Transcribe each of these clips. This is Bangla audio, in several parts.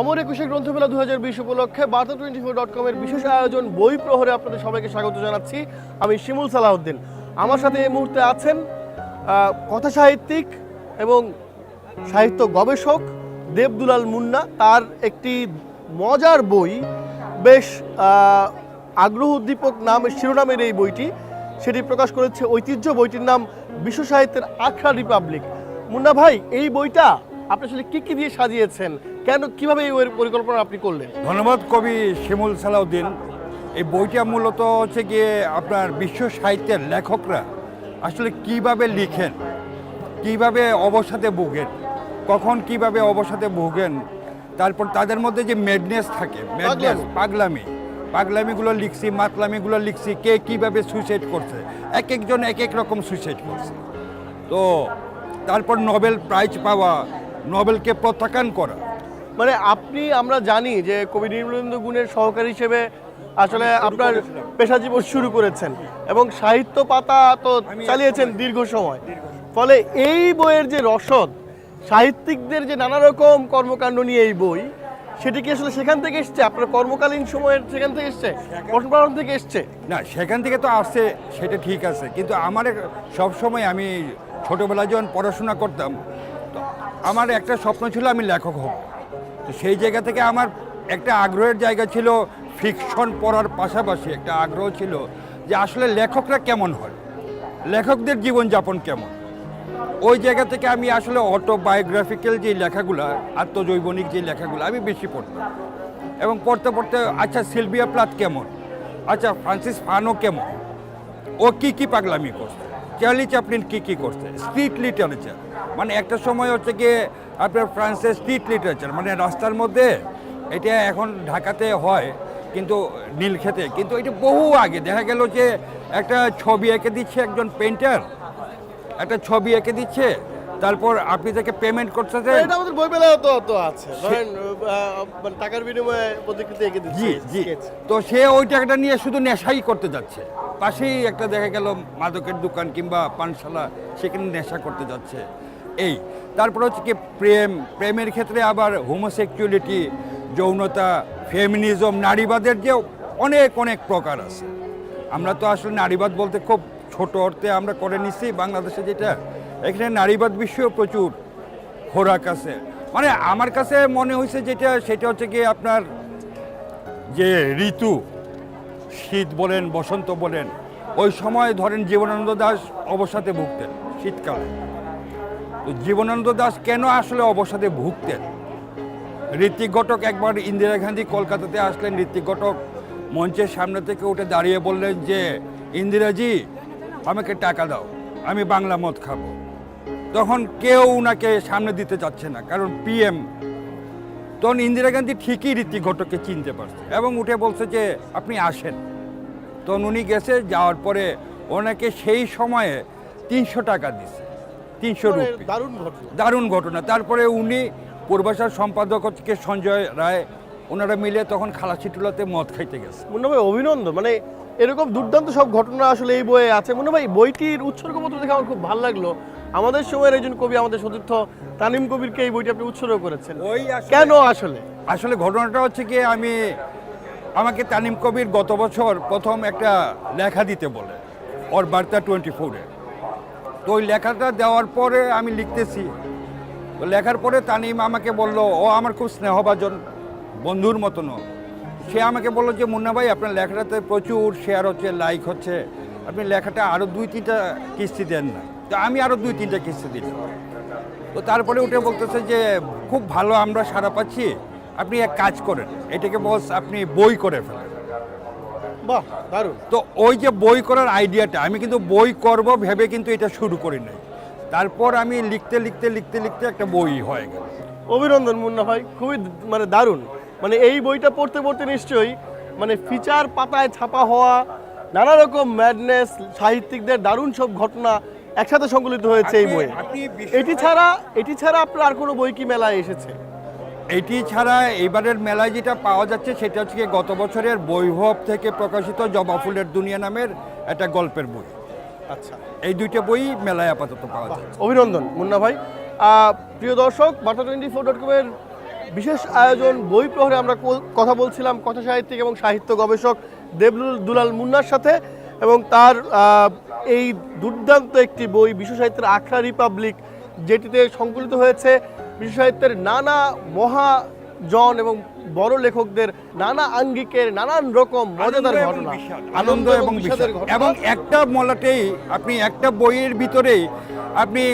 অমর একুশে গ্রন্থমেলা দু হাজার বিশ উপলক্ষে বার্তা টোয়েন্টি ফোর ডট কমের বিশেষ আয়োজন বই প্রহরে আপনাদের সবাইকে স্বাগত জানাচ্ছি। আমি শিমুল সালাউদ্দিন। আমার সাথে এই মুহূর্তে আছেন কথা সাহিত্যিক এবং সাহিত্য গবেষক দেবদুলাল মুন্না। তার একটি মজার বই, বেশ আগ্রহ উদ্দীপক নাম, শিরোনামের এই বইটি, সেটি প্রকাশ করেছে ঐতিহ্য বইটির নাম বিশ্ব সাহিত্যের আখড়া রিপাবলিক। মুন্না ভাই, এই বইটা আপনি আসলে কি কি দিয়ে সাজিয়েছেন? কেন কীভাবে এই পরিকল্পনা আপনি করলেন? ধন্যবাদ কবি শিমুল সালাউদ্দিন। এই বইটা মূলত হচ্ছে গিয়ে আপনার বিশ্ব সাহিত্যের লেখকরা আসলে কীভাবে লিখেন কীভাবে অবসাদে ভোগেন কখন কীভাবে অবসাদে ভোগেন তারপর তাদের মধ্যে যে মেডনেস থাকে মেডনেস পাগলামি। পাগলামিগুলো লিখছি মাতলামিগুলো লিখছি কে কীভাবে সুইসাইড করছে এক একজন এক এক রকম সুইসাইড করছে। তো তারপর নোবেল প্রাইজ পাওয়া নোবেলকে প্রত্যাখ্যান করা। মানে আপনি আমরা জানি যে কবি নির্মলেন্দু গুণের সহকারী হিসেবে আসলে আপনার পেশা জীবন শুরু করেছেন এবং সাহিত্য পাতা তো চালিয়েছেন দীর্ঘ সময়। ফলে এই বইয়ের যে রসদ সাহিত্যিকদের যে নানা রকম কর্মকাণ্ড নিয়ে এই বই সেটি কি আসলে সেখান থেকে এসছে? আপনার কর্মকালীন সময়ের সেখান থেকে এসছে? পাঠন থেকে এসছে? না সেখান থেকে তো আসছে সেটা ঠিক আছে। কিন্তু আমার সব সময় আমি ছোটোবেলায় যখন পড়াশোনা করতাম আমার একটা স্বপ্ন ছিল আমি লেখক হব। তো সেই জায়গা থেকে আমার একটা আগ্রহের জায়গা ছিল ফিকশন পড়ার পাশাপাশি একটা আগ্রহ ছিল যে আসলে লেখকরা কেমন হয়, লেখকদের জীবনযাপন কেমন। ওই জায়গা থেকে আমি আসলে অটোবায়োগ্রাফিক্যাল যে লেখাগুলো, আত্মজৈবনিক যে লেখাগুলো আমি বেশি পড়তাম। এবং পড়তে পড়তে আচ্ছা সিলভিয়া প্লাত কেমন? আচ্ছা ফ্রান্সিস ফানো কেমন? ও কি কি পাগলামি করছে? চার্লি চ্যাপলিন কী কী করছে? Street literature. মানে একটা সময় হচ্ছে গিয়ে আপনার ফ্রান্সের স্ট্রিট লিটারেচার মানে রাস্তার মধ্যে এটা এখন ঢাকাতে হয় কিন্তু নীল নীলক্ষেতে কিন্তু এটা বহু আগে দেখা গেল যে একটা ছবি এঁকে দিচ্ছে একজন পেন্টার একটা ছবি এঁকে দিচ্ছে তারপর আপনি তাকে পেমেন্ট করতেছেন। এটা আমাদের বই মেলায় তো তো আছে। ধরেন মানে টাকার বিনিময়ে প্রতিকৃতি এঁকে জি দিচ্ছে জি। sketch। তো সে ওই টাকাটা নিয়ে শুধু নেশাই করতে যাচ্ছে। পাশেই একটা দেখা গেল মাদকের দোকান কিংবা পানশালা সেখানে নেশা করতে যাচ্ছে। এই, তারপর হচ্ছে কি প্রেম, প্রেমের ক্ষেত্রে আবার হোমোসেক্সুয়ালিটি যৌনতা ফেমিনিজম নারীবাদের যে অনেক অনেক প্রকার আছে। আমরা তো আসলে নারীবাদ বলতে খুব ছোট অর্থে আমরা করে নিচ্ছি বাংলাদেশে যেটা, এখানে নারীবাদ বিষয়েও প্রচুর খোরাক আছে। মানে আমার কাছে মনে হয়েছে যেটা, সেটা হচ্ছে কি আপনার যে ঋতু, শীত বলেন, বসন্ত বলেন, ওই সময় ধরেন জীবনানন্দ দাস অবসাদে ভুগতেন, শীতকালে। জীবনানন্দ দাস কেন আসলে অবসাদে ভুগতেন ঋত্বিক ঘটক একবার ইন্দিরা গান্ধী কলকাতাতে আসলেন। ঋত্বিক ঘটক মঞ্চের সামনে থেকে উঠে দাঁড়িয়ে বললেন যে, ইন্দিরাজি, আমাকে টাকা দাও, আমি বাংলা মদ খাব। তখন কেউ উনাকে সামনে দিতে চাচ্ছে না, কারণ পিএম। তখন ইন্দিরা গান্ধী ঠিকই ঋত্বিক ঘটককে চিনতে পারছে এবং উঠে বলছে যে, আপনি আসেন। তখন উনি গেছে, যাওয়ার পরে ওনাকে সেই সময়ে তিনশো টাকা দিছে। তিনশো মানে রুপি। দারুণ ঘটনা। দারুণ ঘটনা। তারপরে উনি পূর্বাশার সম্পাদক হচ্ছে সঞ্জয় রায় ওনারা মিলে তখন খালাসিটুলাতে মদ খাইতে গেছে। মুন্না ভাই অভিনন্দন। মানে এরকম দুর্দান্ত সব ঘটনা আসলে এই বইয়ে আছে। মুন্না ভাই বইটির উৎসর্গ উৎসর্গপত্র দেখে আমার খুব ভালো লাগল। আমাদের সময়ের একজন কবি আমাদের সতীর্থ তানিম কবিরকে এই বইটি আপনি উৎসর্গ করেছেন। ওই কেন আসলে? আসলে ঘটনাটা হচ্ছে কি আমি আমাকে তানিম কবির গত বছর প্রথম একটা লেখা দিতে বলে ওর বার্তা টোয়েন্টি ফোরে তো ওই লেখাটা দেওয়ার পরে আমি লিখতেছি। তো লেখার পরে তানিম আমাকে বলল, ও আমার খুব স্নেহভাজন বন্ধুর মতনও। সে আমাকে বলল যে, মুন্না ভাই, আপনার লেখাটাতে প্রচুর শেয়ার হচ্ছে লাইক হচ্ছে। আপনি লেখাটা আরও দুই, তিনটা কিস্তি দেন না। তো আমি আরও দুই, তিনটা কিস্তি দিলাম। তো তারপরে উঠে বলতেছে যে, খুব ভালো, আমরা সারা পাচ্ছি। আপনি এক কাজ করেন, এটাকে বস, আপনি বই করে ফেলেন। বাহ দারুণ। তো ওই যে বই করার আইডিয়াটা আমি কিন্তু বই করব ভেবে কিন্তু এটা শুরু করি নাই। তারপর আমি লিখতে লিখতে লিখতে লিখতে একটা বই হয়ে গেল। অভিনন্দন মুন্না ভাই খুবই মানে দারুণ। মানে এই বইটা পড়তে পড়তে নিশ্চয়ই মানে ফিচার পাতায় ছাপা হওয়া নানা রকম ম্যাডনেস সাহিত্যিকদের দারুণ সব ঘটনা একসাথে সংকলিত হয়েছে এই বইয়ে। এটি ছাড়া এটি ছাড়া আপনার আর কোনো বই কি মেলায় এসেছে? এটি ছাড়া এবারের মেলায় যেটা পাওয়া যাচ্ছে সেটা হচ্ছে গত বছরের বৈভব থেকে প্রকাশিত জবা ফুলের দুনিয়া নামের একটা গল্পের বই। আচ্ছা। এই দুইটা বই মেলায় আপাতত পাওয়া যাচ্ছে। অভিনন্দন মুন্না ভাই। প্রিয় দর্শক বার্তা টোয়েন্টি ফোর ডট কমের বিশেষ আয়োজন বই প্রহরে আমরা কথা বলছিলাম কথা সাহিত্যিক এবং সাহিত্য গবেষক দেবলুল দুলাল মুন্নার সাথে এবং তার এই দুর্দান্ত একটি বই বিশ্ব সাহিত্যের আখড়া রিপাবলিক যেটিতে সংকলিত হয়েছে বিশ্ব সাহিত্যের নানা মহাজন এবং বড় লেখকদের নানা আঙ্গিকের নানান রকম মজাদার আনন্দ এবং ঘটনা। আনন্দ এবং এবং একটা মলাটেই আপনি একটা বইয়ের ভিতরেই আপনি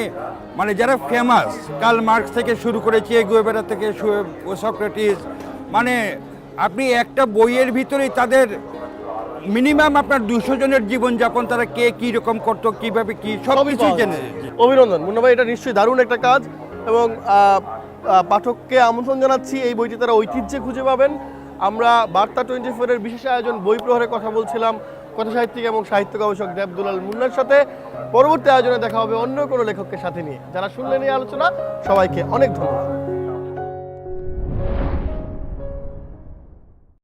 মানে যারা ফেমাস কার্ল মার্কস থেকে শুরু করে চে গুয়েবেরা থেকে সক্রেটিস মানে আপনি একটা বইয়ের ভিতরেই তাদের মিনিমাম আপনার দুশো জনের জীবনযাপন তারা কে কী রকম করতো কীভাবে কী সব কিছুই জেনে অভিনন্দন। মুন্না ভাই এটা নিশ্চয়ই দারুণ একটা কাজ। এবং পাঠককে আমন্ত্রণ জানাচ্ছি। এই বইটি তারা ঐতিহ্যে খুঁজে পাবেন। আমরা বার্তা টোয়েন্টি ফোরের বিশেষ আয়োজন বই প্রহরে কথা বলছিলাম কথা সাহিত্যিক এবং সাহিত্য গবেষক দেবদুলাল মুন্নার সাথে। পরবর্তী আয়োজনে দেখা হবে অন্য কোনো লেখককে সাথে নিয়ে। যারা শুনলেন এই আলোচনা, সবাইকে অনেক ধন্যবাদ।